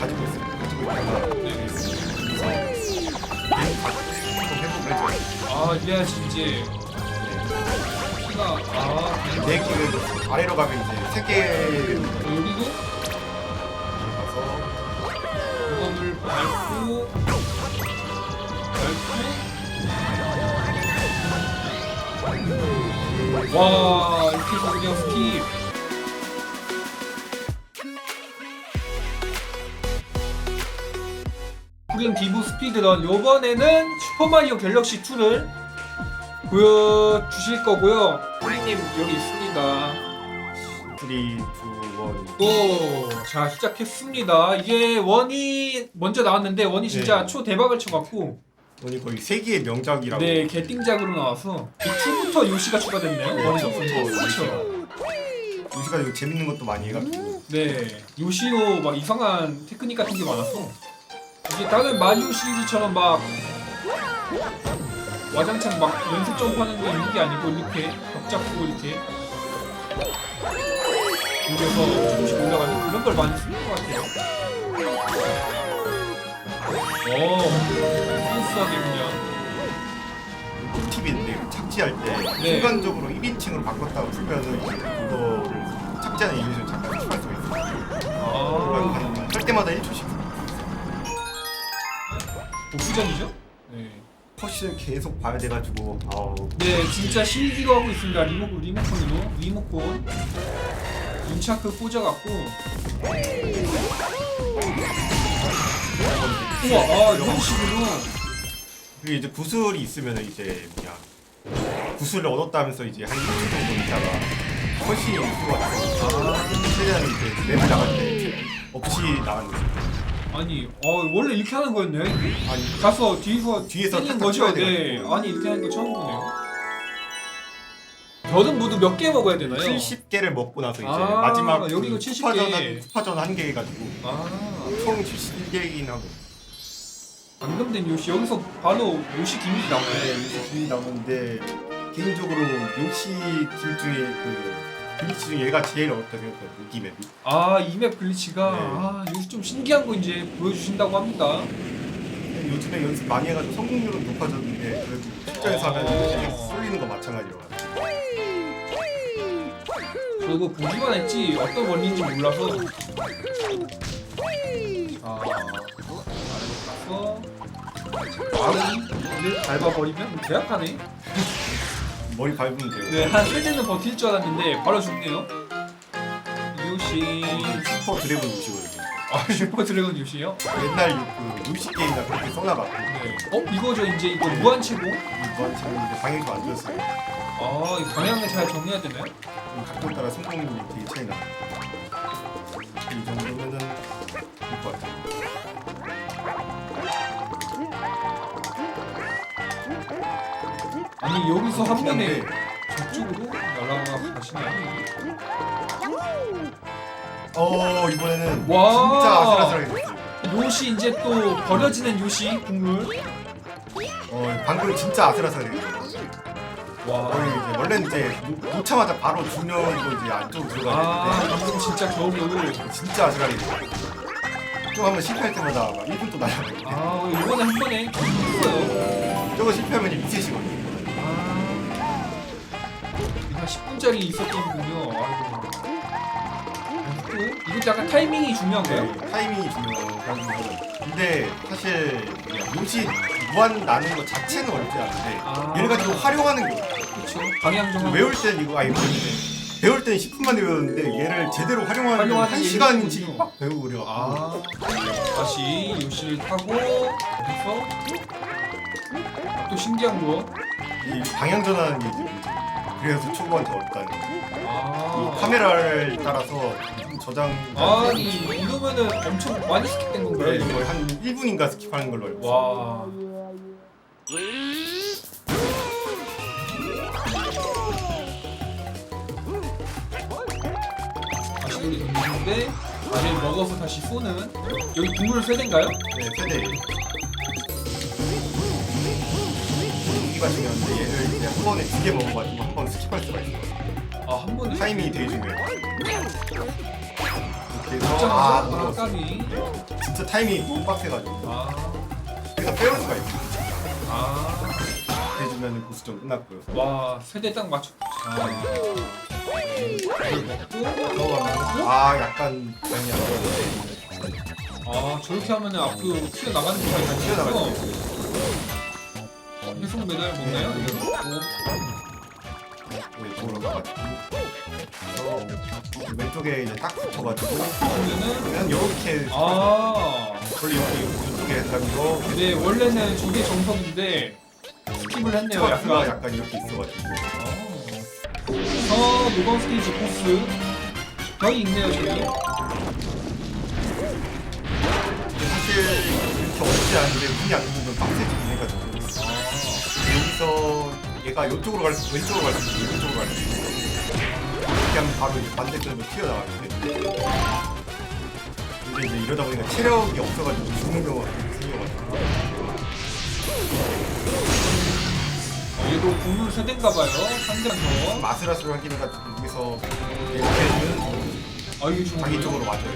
가지고 있어요. 가지고 있다가 네. 좀 회복을 해줘요. 아 이래야 이제 피가 아네 개를 아래로 가면 이제 세 개. 여기도 가서 이거를 밟고 밟고 와 이렇게 해서 그냥 스킵 프린 디브 스피드런 요번에는 슈퍼마리오 갤럭시 2를 보여주실 거고요 프린님 여기 있습니다 3, 2, 1. 오, 자 시작했습니다. 이게 원이 먼저 나왔는데 원이 진짜 네. 초 대박을 쳐갖고 오늘 거의 세계의 명작이라고. 네 개띵작으로 나와서 이 2부터 요시가 추가됐네요. 원이 네, 그렇죠. 요시가 이거 재밌는 것도 많이 해가지고. 네 요시로 막 이상한 테크닉 같은 게 많았어. 이게 다른 마리오 시리즈처럼 막 와장창 막 연속 점프하는 거 있는 게 아니고 이렇게 벽 잡고 이렇게 올려서 조금씩 올라가는 그런 걸 많이 쓰는 것 같아요. 오, 센스하게 그냥. 꿀팁인데 착지할 때 네. 순간적으로 1인칭으로 바꿨다가 풀면은 그거를 착지하는 이미지를 잠깐 추가할 수가 있어요. 아, 한- 할 때마다 1초씩. 복수전이죠? 네. 컷을 계속 봐야 돼가지고 아우 네, 진짜 실기로 하고 있습니다. 리모, 리모컨으로. 리모컨. 눈차크 꽂아갖고. 우와, 아, 이런 식으로. 그리고 이제 구슬이 있으면 이제 그냥 구슬을 얻었다면서 이제 한 1초 정도 있다가 컷이 수가 나요. 최대한 이제 맵을 나갈 때 없이 나가는 거죠. 아니, 어, 원래 이렇게 하는 거였네. 아니 가서 뒤에서 뒤에서 때리는 탁탁 거죠? 쳐야 네. 돼가지고. 아니, 이렇게 하는 거 처음 보네요. 별은 모두 몇 개 먹어야 되나요? 70개를 먹고 나서 이제 아, 마지막 여기도 그 70개. 스파전 한 스파전 한 개 해가지고 아, 총 71개이긴 하고 방금 된 요시. 여기서 바로 요시 네, 나오네. 이제 김이 나오는데 개인적으로 요시 김 중에 그 빌리치 중에 얘가 제일 어렵다 생각해요 여기 맵이 아, 이맵 글리치가 네. 아, 요시 좀 신기한 거 이제 보여주신다고 합니다. 요즘에 연습 많이 해가지고 성공률은 높아졌는데 그래도 실전에서 하면 이제 쏠리는 거 마찬가지로 저 이거 보기만 했지 어떤 원리인지 몰라서. 아, 아래로 가서 말을 밟아버리면 계약하네. 머리 밟으면 돼요 네, 한 세대는 버틸 줄 알았는데 바로 죽네요. 요시. 슈퍼 드래곤 요시거든요 아, 슈퍼 드래곤 요시요? 옛날 그 요시 게임이나 그렇게 써놔갖고 네. 어, 이거죠. 이제 이거 무한 최고. 이번 지금 방향도 안 좋았어요 아, 이 방향을 잘 정해야 되나요? 각도에 따라 성공률이 되게 차이 나요 이 정도면 여기서 한 번에 근데 저쪽으로 날아가시나요? 어 이번에는 와. 진짜 아슬아슬하게 됐어요 요시 이제 또 버려지는 요시 국물. 어 방금 진짜 아슬아슬하게 됐어요 와. 거의 이제 원래는 이제 놓- 놓자마자 바로 두명으로 이제 안쪽으로 아, 들어가야 되는데 방금 진짜 겨울을. 진짜 아슬하게 됐어요 또 한번 실패할 때마다 막 1분 또 날아가고 아, 이번에 한 번에 했어요. 저거 실패하면 이제 아. 한 10분짜리 있었군요. 아이고. 또 이것도 약간 타이밍이 중요한가요? 네, 타이밍이 중요한 거는 근데 사실 그냥 요시 무한 나는 것 자체는 어렵지 않은데 아. 얘를 가지고 활용하는 게 어려워요. 그렇죠. 방향 정하고. 외울 때는 이거 아니 모르는데 배울 때는 10분 만에 외웠는데 얘를 제대로 활용하는 활용하는 한게 시간씩 일이군요. 막 배우고 그래요. 아. 다시 요시를 타고 여기서 또 신기한 거. 이 방향 문제. 그래서 초보한테 어렵다는 거. 아. 이 카메라를 따라서 저장. 아니 이러면은 엄청 많이 스킵된 건가요? 네, 이거? 거의 한 1분인가 스킵하는 걸로 알고 있어요. 와. 다시 여기 던지는데 아래를 먹어서 다시 쏘는 여기 국물 세대인가요? 네, 세대. 무기가 중요한데 얘를 이제 한 번에 두 개 먹어가지고 한 번 스킵할 수가 있어요. 아한 번에 타이밍이 되게. 그래서 아 진짜 아, 넘어갔어. 까비. 진짜 타이밍이 너무 빡세가지고 아, 그래서 빼올 수가 있어. 아, 해주면 고수전 끝났고요. 와 세대 딱 맞췄. 아, 이걸 먹고. 아 약간 아니야. 아 저렇게 하면은 앞으로 튀어 나가는 거가 튀어나가죠. 해성 메달 먹나요? 이거 먹고. 이쪽으로 가가지고 그래서 왼쪽에 이제 딱 붙어가지고 그러면은 그냥 이렇게 아, 원래 여기 이쪽에 해가지고 네 원래는 저게 정석인데 스킵을 했네요. 약간. 약간 이렇게 있어가지고 어, 노건 스테이지 보스. 저기 있네요, 저기. 사실 이렇게 어렵지 않은데 문이 안 열리면 빡세지긴 해가지고 여기서 얘가 이쪽으로 갈 수, 왼쪽으로 갈 수 있고 왼쪽으로 갈 수 있고 이렇게 하면 바로 이제 반대편으로 튀어나가는데 근데 이제 이러다 보니까 체력이 없어가지고 죽는 경우가 생겨가지고 어, 얘도 국물 세대인가봐요. 상대방 더. 아슬아슬하긴 해가지고 여기서 이렇게는 아, 이게 좋은 자기? 쪽으로 맞아요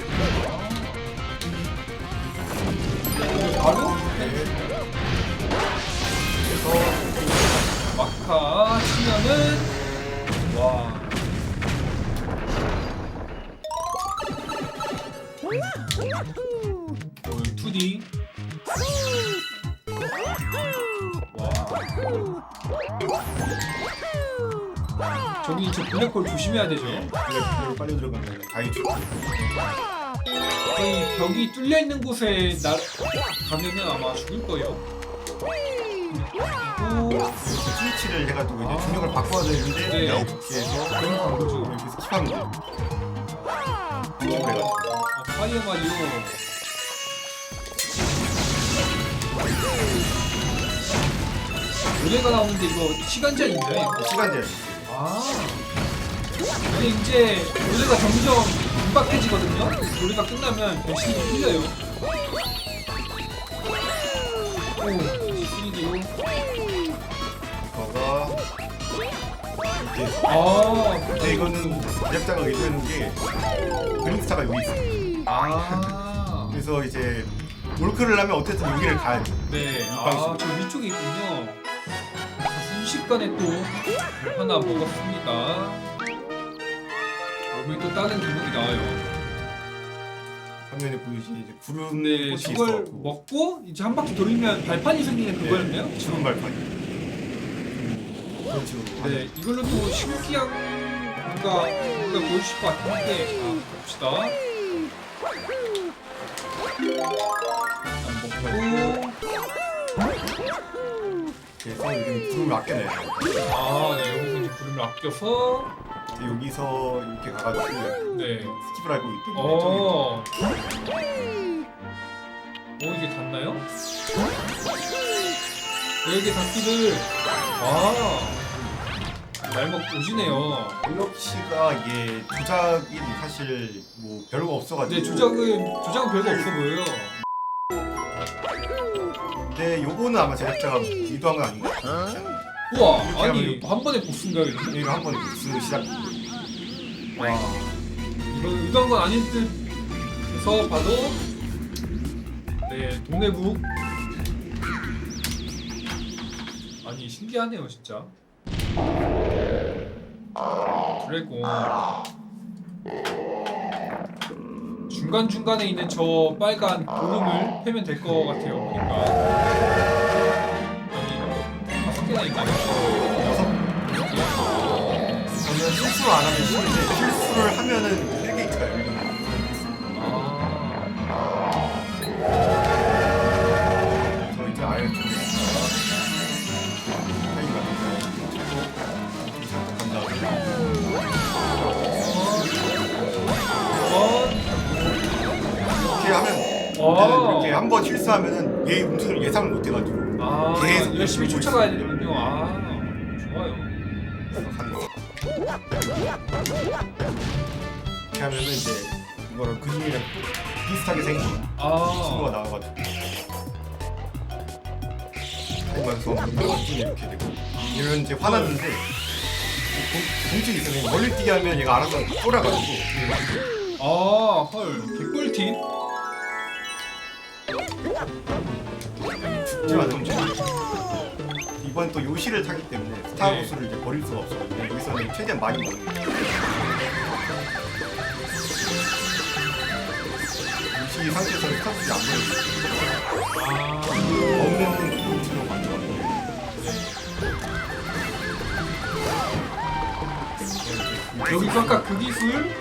바로 그래서 마카 치면은 와. 어, 2D. 와. 저기 저 블랙홀 조심해야 되죠. 이렇게 빨리 들어가면 다이 쪽 거의 벽이 뚫려 있는 곳에 나 가면은 아마 죽을 거예요. 그리고 스위치를 해가지고 이제 아. 중력을 바꿔야 되는데 네. 어떻게 해서 그런 방법이죠. 이렇게 스킵하면 돼요 그래가지고 어, 파이어 마리오. 노래가 나오는데 이거 시간 제한인가요? 이거? 시간 제한 아. 근데 이제 노래가 점점 임박해지거든요. 노래가 끝나면 변신이 풀려요. 오, 3D로. 거가 이렇게. 해서 아, 근데 이거는 제작자가 의도하는 게. 그림스타가 여기 있어요 아. 그래서 이제 몰크를 하면 어쨌든 여기를 가야죠 네, 아. 저 위쪽에 있군요. 순식간에 또 하나 먹었습니다. 여기 또 다른 기록이 나와요. 화면에 보이시 이제 구름 네, 꽃이 저걸 있어갖고. 먹고 이제 한 바퀴 돌리면 발판이 생기는 그거였네요. 주름 발판이. 그런 식으로 네, 이걸로 또 신기한 뭔가 뭔가 보여주실 것 같은데 아, 봅시다. 일단 먹고 그래서 여기 구름을 아껴내요. 아, 네, 여기서 이제 구름을 아껴서 여기서 이렇게 가가지고 네. 스킵을 알고 있기 때문에 어. 어 이게 닿나요? 네, 이게 닿기를 아 날먹 오지네요. 저기 블럭시가 이게 조작이 사실 뭐 별거 없어가지고 근데 조작은 조작은 별거 없어 보여요. 근데 요거는 아마 제작자가 의도한 건 아닌 것 같아요 우와 이렇게 아니 하면 한 번에 복수인가요 이거? 이거 한 번에 그 시작 와 이거 의도한 건 아닌 듯해서 봐도 네 동네북. 아니 신기하네요 진짜. 드래곤. 중간 중간에 있는 저 빨간 고름을 패면 될 것 같아요 보니까. 아니 다섯 개나 있나요? 실수를 안 하면 쉬운데 실수를 하면은 1게이트가 열리는 아저 이제 아예 좀 어, 하면 어. 이렇게 한 번 실수하면은 얘 움직임을 예상을 못 해가지고 아, 계속 열심히 쫓아가야. 되는군요. 아, 좋아요. 하는 거. 이렇게 하면은 이제 이거를 그림이랑 비슷하게 생긴 친구가 아, 나와가지고 하면서 이렇게 되고 이런 이제 화났는데 공- 공책이 있으면 멀리 뛰게 하면 얘가 알아서 쫄아가지고 아, 헐. 개꿀팁. 죽지만 좀 이번 또 요시를 타기 때문에 스타 네. 이제 버릴 수가 없어가지고 여기서는 최대한 많이 먹는 거예요. 요시 상태에서는 스타 보스를 안 버리고 아, 없는 포인트로 만들어요. 여기서 아까 그 기술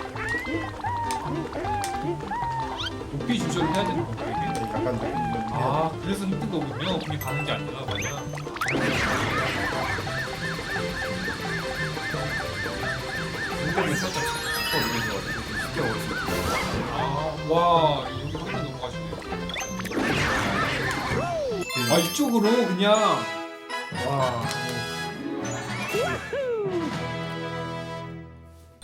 높이 조절을 해야 되는 건가 이게? 약간 좀 아, 그래서 힘든 거군요. 그냥 가는 게 아니라 그냥. 공격이 살짝 짚어 올리는 것 같아요. 좀 쉽게 먹을 수 있고. 아, 와, 여기 한번 넘어가시네요. 아, 이쪽으로 그냥. 와.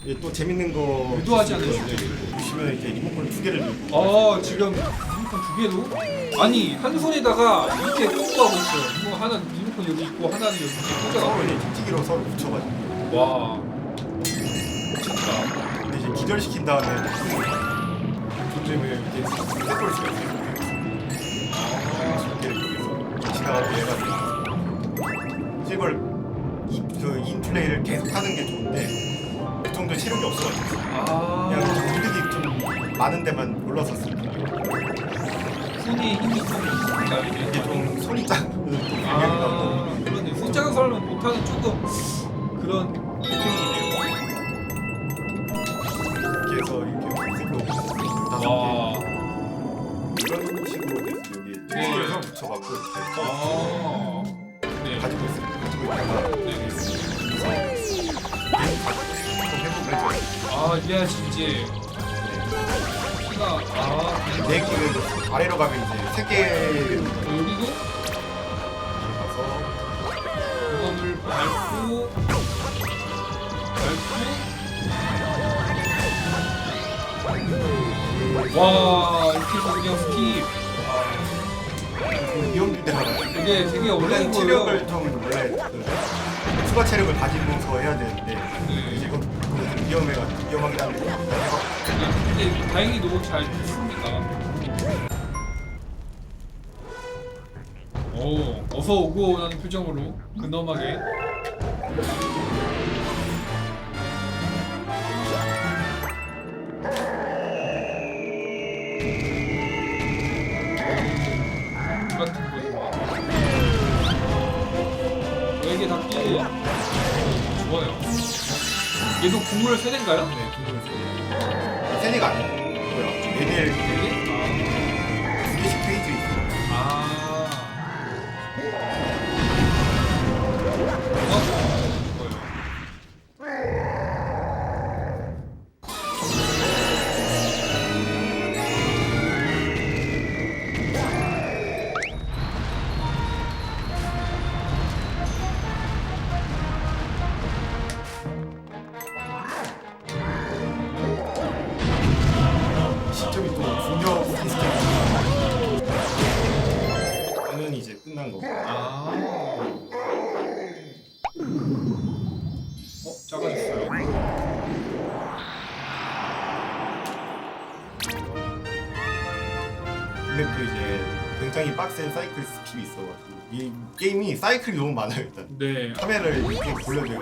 이게 또 재밌는 거 의도하지 않은 있어요. 주제. 보시면 이제 리모컨 두 개를 들고 어, 지금 리모컨 두 개로? 아니, 한 손에다가 이렇게 꽂고 하고 있어요. 이거 하나 리모컨 여기 있고 하나는 여기 이렇게 서로 꽂아가고. 이제 틱틱이로 서로 붙여가지고 와. 미쳤다. 근데 이제 기절시킨 다음에 조점을 이제 세골 수가 있어요. 두개를 여기서 지나가고 얘가 이제 이걸 이, 그 인플레이를 계속 하는 게 좋은데 그 정도 체력이 없어가지고 아. 그냥 이득이 좀 많은 데만 올라섰습니다. 손이 힘이 좀 있을까요, 이게 이게? 좀 손이 방향이 아, 나고 그러네. 손 작은 사람은 못하는 조금 그런 느낌이네요. 이렇게 해서 이렇게 색도 다섯 와. 개 이런 식으로 돼서 여기 네. 틱틱을 서로 붙여갖고 이렇게 아. 네. 가지고 있습니다. 가지고 있다가 네. 해보면 해줘요. 아, 이래야지 이제 피가 아, 네 개는 아래로 가면 이제 세 개. 어, 여기도 가서 그거를 밟고 밟고. 와 이렇게 해서 그냥 스킵. 부대가 이게 되게 원래 어려운 체력을 좀 원래 그 추가 체력을 가지면서 해야 되는데 네. 이제 이거 위험해가 게 아니고 근데 다행히도 잘 오 어서 오고 라는 표정으로 근엄하게. 얘도 국물 세대인가요? 네 궁금해서 세개가 아니고 뭐야 네개 네 사이클 스킬이 있어가지고 이 게임이 사이클이 너무 많아요 일단 네. 카메라를 이렇게 돌려줘요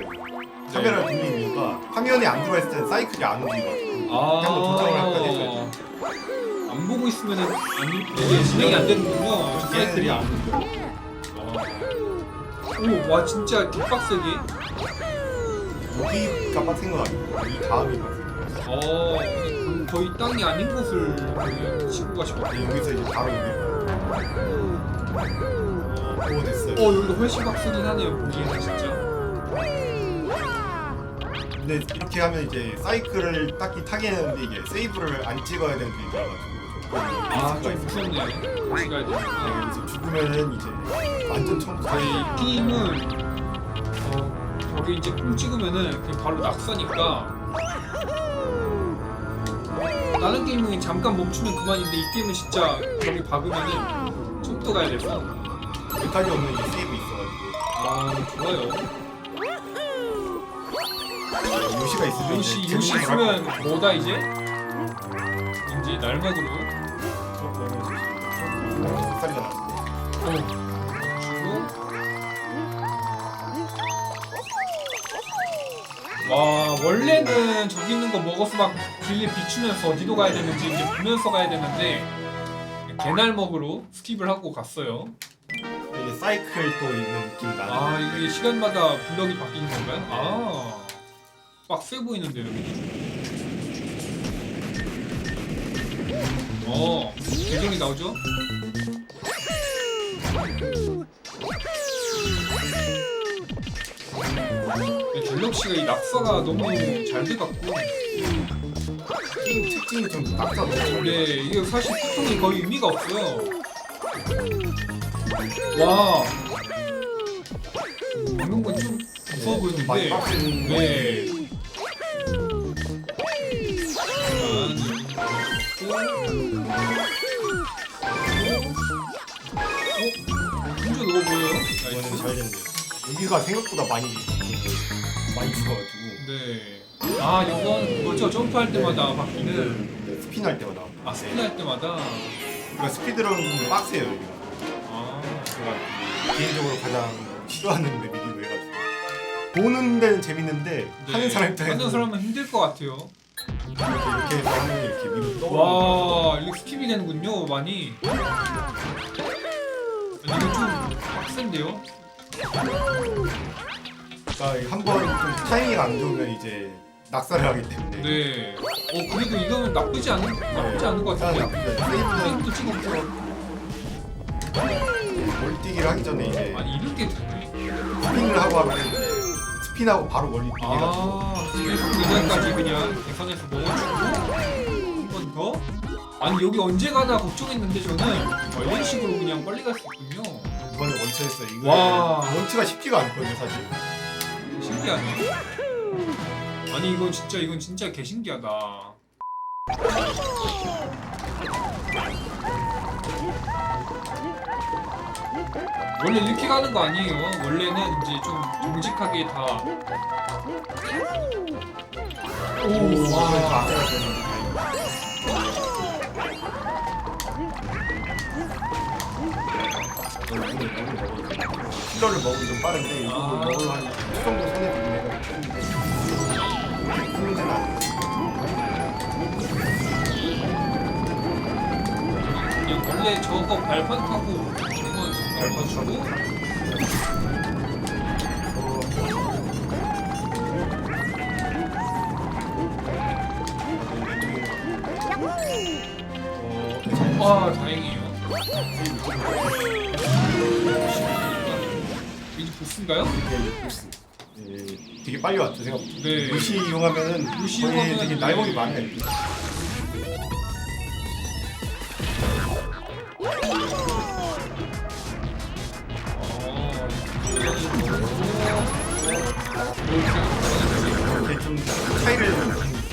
카메라를 돌리는 이유가 화면에 안 들어있을 땐 사이클이 안 움직여가지고 아. 한번 조정을 약간 해줘야죠 안 보고 있으면은 안 이게 진행이 안 되는군요. 사이클이 사이클이. 안 움직여요 오, 와 진짜 개빡세게. 여기가 빡센 건 아니고 이 다음이 빡센 거예요 어, 그 거의 땅이 아닌 곳을 치고 가시거든요. 여기서 이제 바로 여기 오 됐어요 어, 여기도 훨씬 빡세긴 하네요. 보기에는 진짜. 근데 이렇게 하면 이제 사이클을 딱히 타게 되는데 이게 세이브를 안 찍어야 되는 게 있어가지고 아, 좀 무섭네. 다시 가야 되니까. 여기서 죽으면은 이제 완전 처음부터 저희 이 게임은 어, 저기 이제 꿀 찍으면은 그냥 바로 낙사니까 다른 게임은 잠깐 멈추면 그만인데 이 게임은 진짜 저기 박으면은 좀더 가야 돼서 여기까지 오면 이제 세이브 있어가지고. 아 좋아요. 요시가 있으면 요시 이제 요시 재밌는 걸 있으면 뭐다 이제? 날먹으로. 색깔이가 나는데 주고. 와 원래는 저기 있는 거 먹어서 막 길게 비추면서 어디로 가야 되는지 이제 보면서 가야 되는데 개날먹으로 스킵을 하고 갔어요 이게 사이클 또 있는 느낌 나는 아 이게 시간마다 블럭이 바뀌는 건가요? 아 빡세 보이는데 여기 어 계정이 나오죠? 갤럭시가 이 낙서가 너무 잘 돼갖고 게임 특징이 좀 너무 근데 이게 사실 소통이 거의 의미가 없어요 와 이런 건좀 무서워 좀 많이 보이는데 빡센 네. 어? 진짜 넣어 보여요? 이거는 나이스. 잘 됐네요 여기가 생각보다 많이 많이 죽어가지고 네. 아, 이건 뭐죠? 점프할 때마다 바뀌는. 네, 스피드 할 때마다 아, 스피드 할 때마다. 그러니까 스피드런은 빡세요 여기가 아, 제가 개인적으로 가장 싫어하는 맵이기도 해가지고 보는 데는 재밌는데 네. 하는 사람 입장에서 하는 사람은 힘들 것 같아요. 이렇게, 해서 하면 이렇게 위로 와, 이렇게 스킵이 되는군요, 많이. 아니, 이거 좀 빡센데요? 그러니까 한번 좀 타이밍 안 좋으면 이제 낙사를 하기 때문에 네. 어, 그래도 이거는 나쁘지 않은, 나쁘지 않은 것 같은데. 세이브는 게임도 찍었고. 멀뛰기를 하기 전에 이제 아니, 이렇게. 스핀을 하고 하면 스핀하고 바로 멀리뛰기 해가지고 아, 계속 그냥까지 그냥 계산해서 먹어주고 한 번 더. 아니 여기 언제 가나 걱정했는데 저는 어, 이런 식으로 그냥 빨리 갈 수 있군요. 이번에 원처 했어요 이거 와. 원처가 쉽지가 않거든요 사실 신기하네. 아니 이건 진짜 이건 진짜 개 신기하다. 원래 이렇게 가는 거 아니에요. 원래는 이제 좀 정직하게 다. 오, 와 와. 낙사가 되는 다행이다 킬러를 먹으면 좀 빠른데 이거 아. 먹으면 한 10분 정도 손에 들고 내가 했는데 그냥 원래 저거 발판 타고 이거 발판 주고 어, 잘와 다행이에요. 이게 보스인가요? 이게 보스. 예, 되게 빨리 생각보다. 네. 루시 이용하면은 루시 거의 이용하면 되게 네. 날먹이 많네. 이렇게. 좀 차이를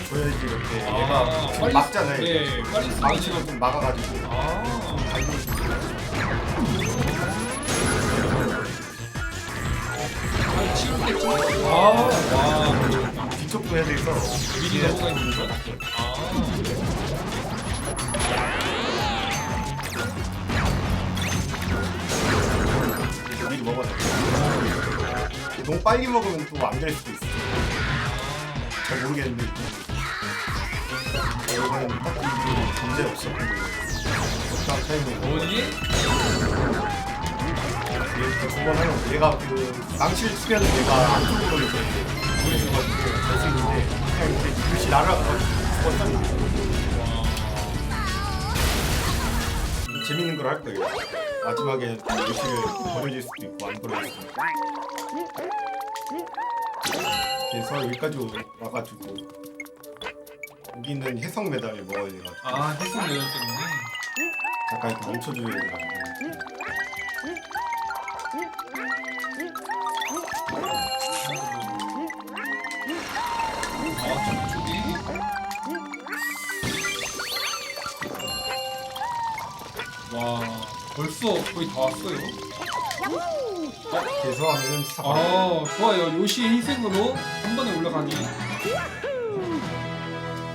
보여야지 이렇게 얘가 지금 막잖아요. 네, 빨리 망치로 좀 막아가지고 아, 아. 아, 와, 뒤쪽도 해야 돼서 미리 넘어가 있는 거? 아, 미리 먹어야 돼. 너무 빨리 먹으면 또 안 될 수도 있어. 잘 모르겠는데 어, 이번엔 딱히 문제 없어. 적당 타이밍. 에? 이렇게 두번 하면 얘가 그 망치를 치면 얘가 안쪽으로 이렇게 보여줘가지고 할수 있는데 그냥 이렇게 글씨 날아가가지고 죽었다는 재밌는 걸 할 거예요. 마지막에 글씨를 버려질 수도 있고 안 버려질 수도 있고. 그래서 여기까지 와가지고 여기는 해성 메달을 먹어야 돼가지고 아, 해성 매연 때문에. 잠깐 이렇게 멈춰줘야 돼가지고 벌써 거의 다 왔어요. 하면은 스탑 안 아, 좋아요. 요시의 희생으로 한 번에 올라가기.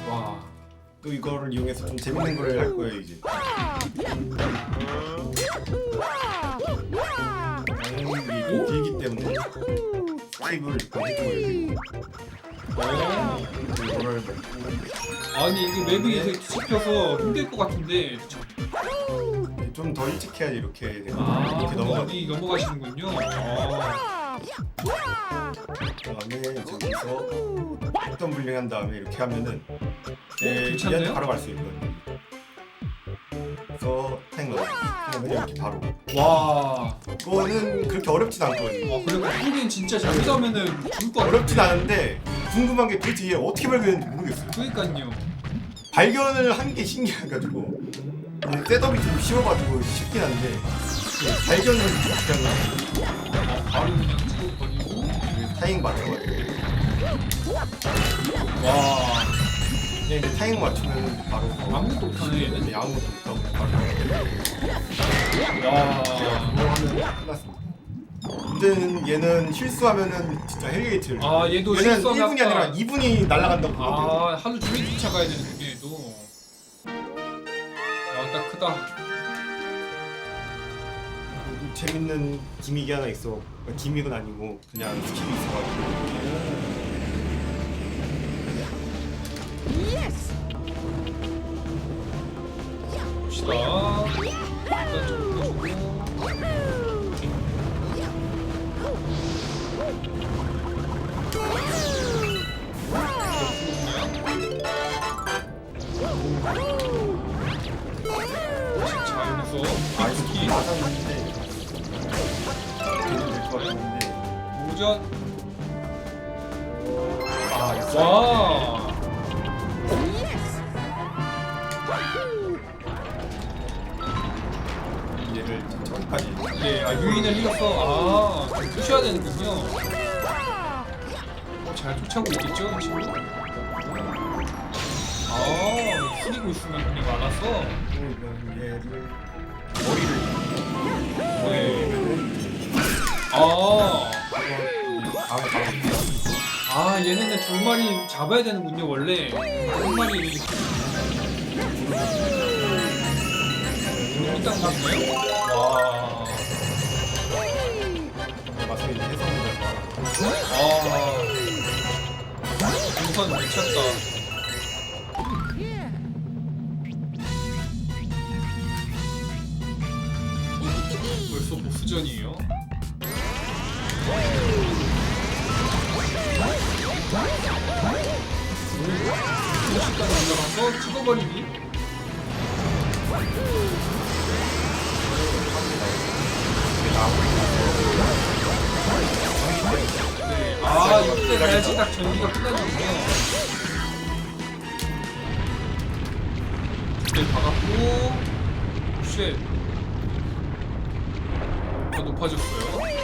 와, 그또 이거를 이용해서 좀 재밌는 걸 할 거예요 이제. 오? 길기 때문에 스킵을 해주고 어. 이거를 아니 이게 맵이 되게 뒤집혀서 힘들 것 같은데 좀 더 일찍 해야지 이렇게 되고 아 이렇게 넘어가. 어디 넘어가시는군요 아, 다음에 저기서 어떤 블링 한 다음에 이렇게 하면은 예, 괜찮네요? 얘한테 바로 갈 수 있거든요. 그래서 탱 넣어. 그러면 이렇게 바로. 와 그거는 그렇게 어렵진 않거든요. 아, 그리고 한국인 진짜 잘못하면은 죽을 것 어렵진 같은데 않은데 궁금한 게 도대체 얘 어떻게 발견했는지 모르겠어요. 그러니까요 발견을 한 게 신기해가지고 음, 셋업이 좀 쉬워가지고 쉽긴 한데 예, 발견을 그냥 아, 바로 찍어버리고 타이밍 맞춰가지고 와 그냥 이제 타이밍 맞추면 바로 아무것도 못하네 얘는 네, 아무것도 못하고 바로 와뭐 하면 끝났습니다. 문제는 얘는 실수하면은 진짜 헬게이트를. 아, 얘도 얘는 실수하면 1분이 아니라 아까- 2분이 날아간다고. 아 하루 종일 쫓아가야 되는데 아딱 크다. 재밌는 기믹이 하나 있어. 그러니까 기믹은 아니고 그냥 스킬이 있어가지고. 봅시다. 일단 좀 보여주고 될것 같았는데. 오전 아, 와 얘를 저기까지. 예, 아, 유인을 흘렸어. 아, 좀 쑤셔야 되는군요. 어, 잘 쫓아오고 있겠죠, 이 친구? 아, 숙이고 있으면 그냥 알았어. 아, 바로 아, 얘네는 두 마리 잡아야 되는군요, 원래. 한 마리. 일단 잡네요? 와. 가서 이제 해성을 아. 우선 미쳤다. 벌써 보스전이에요? 순식간에 올라가서 찍어버리기? 네. 아, 이때 가야지 딱 전기가 끝나는군요. 이때 박았고, 쉣. 더 높아졌어요.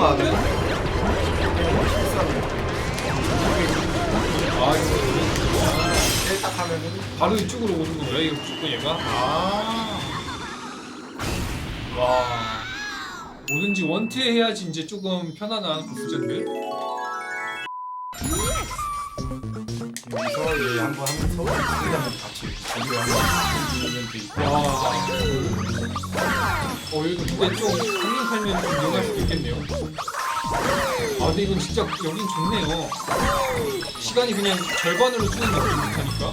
실수하는 실수하는 아, 이거 딱 하면은 바로 이쪽으로 오는 거예요, 이거 무조건 얘가? 아. 와. 뭐든지 원투에 해야지 이제 조금 편안한 보스전들. 서얘 한번 같이 거기 한번 돼 있고 와. 어, 이거 근데 좀 강력하면 좀 이용할 수도 있겠네요. 아, 근데 이건 진짜 여긴 좋네요. 시간이 그냥 절반으로 주는 느낌 못하니까.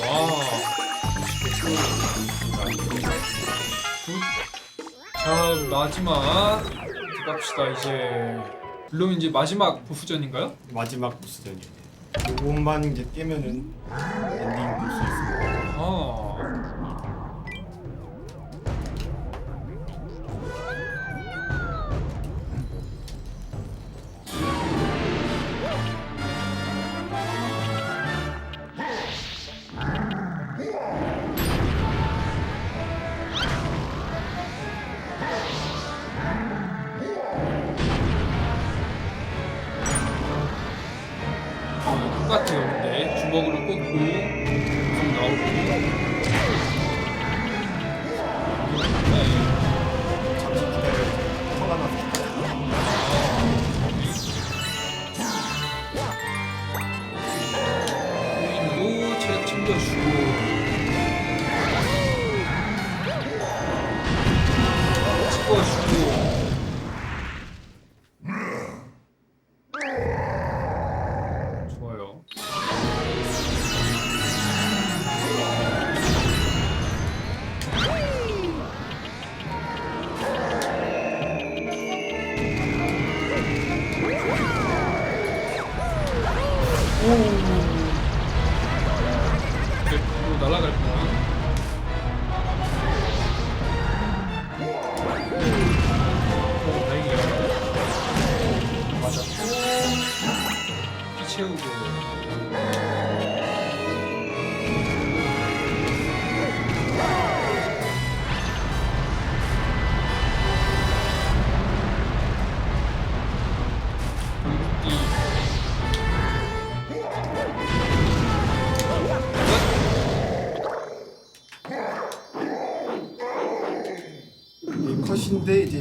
와. 굿. 자, 마지막. 들어갑시다, 이제. 물론 이제 마지막 보스전인가요? 마지막 보스전이에요. 요것만 이제 깨면은 엔딩 볼수 있습니다. 아.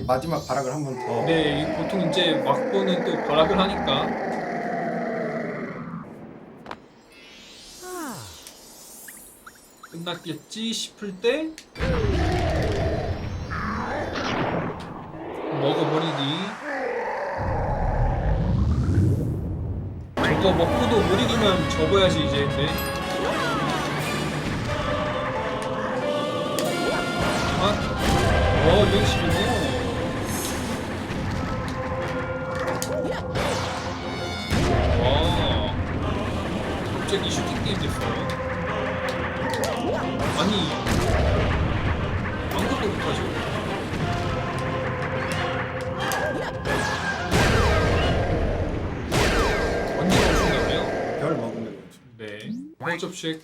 마지막 발악을 한 번 더. 네, 이 보통 이제 막고는 또 발악을 하니까. 끝났겠지? 싶을 때 먹어버리기 저거 먹고도 못 이기면 접어야지 이제. 근데 아, 어 이런 허접식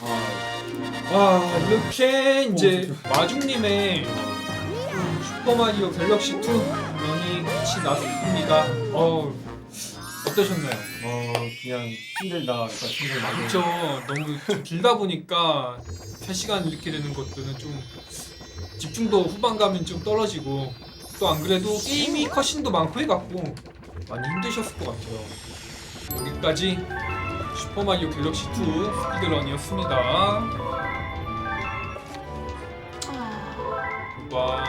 아, 아 이렇게 이제 마중님의 슈퍼마리오 갤럭시 2 면이 끝이 났습니다 어 어떠셨나요? 어 그냥 힘들다. 그러니까 힘들다. 그렇죠. 너무 좀 길다 보니까 3시간 이렇게 되는 것들은 좀 집중도 후반 가면 좀 떨어지고 또 안 그래도 게임이 컷신도 많고 해갖고 많이 힘드셨을 것 같아요. 여기까지 슈퍼마리오 갤럭시 2 스피드런이었습니다. 와.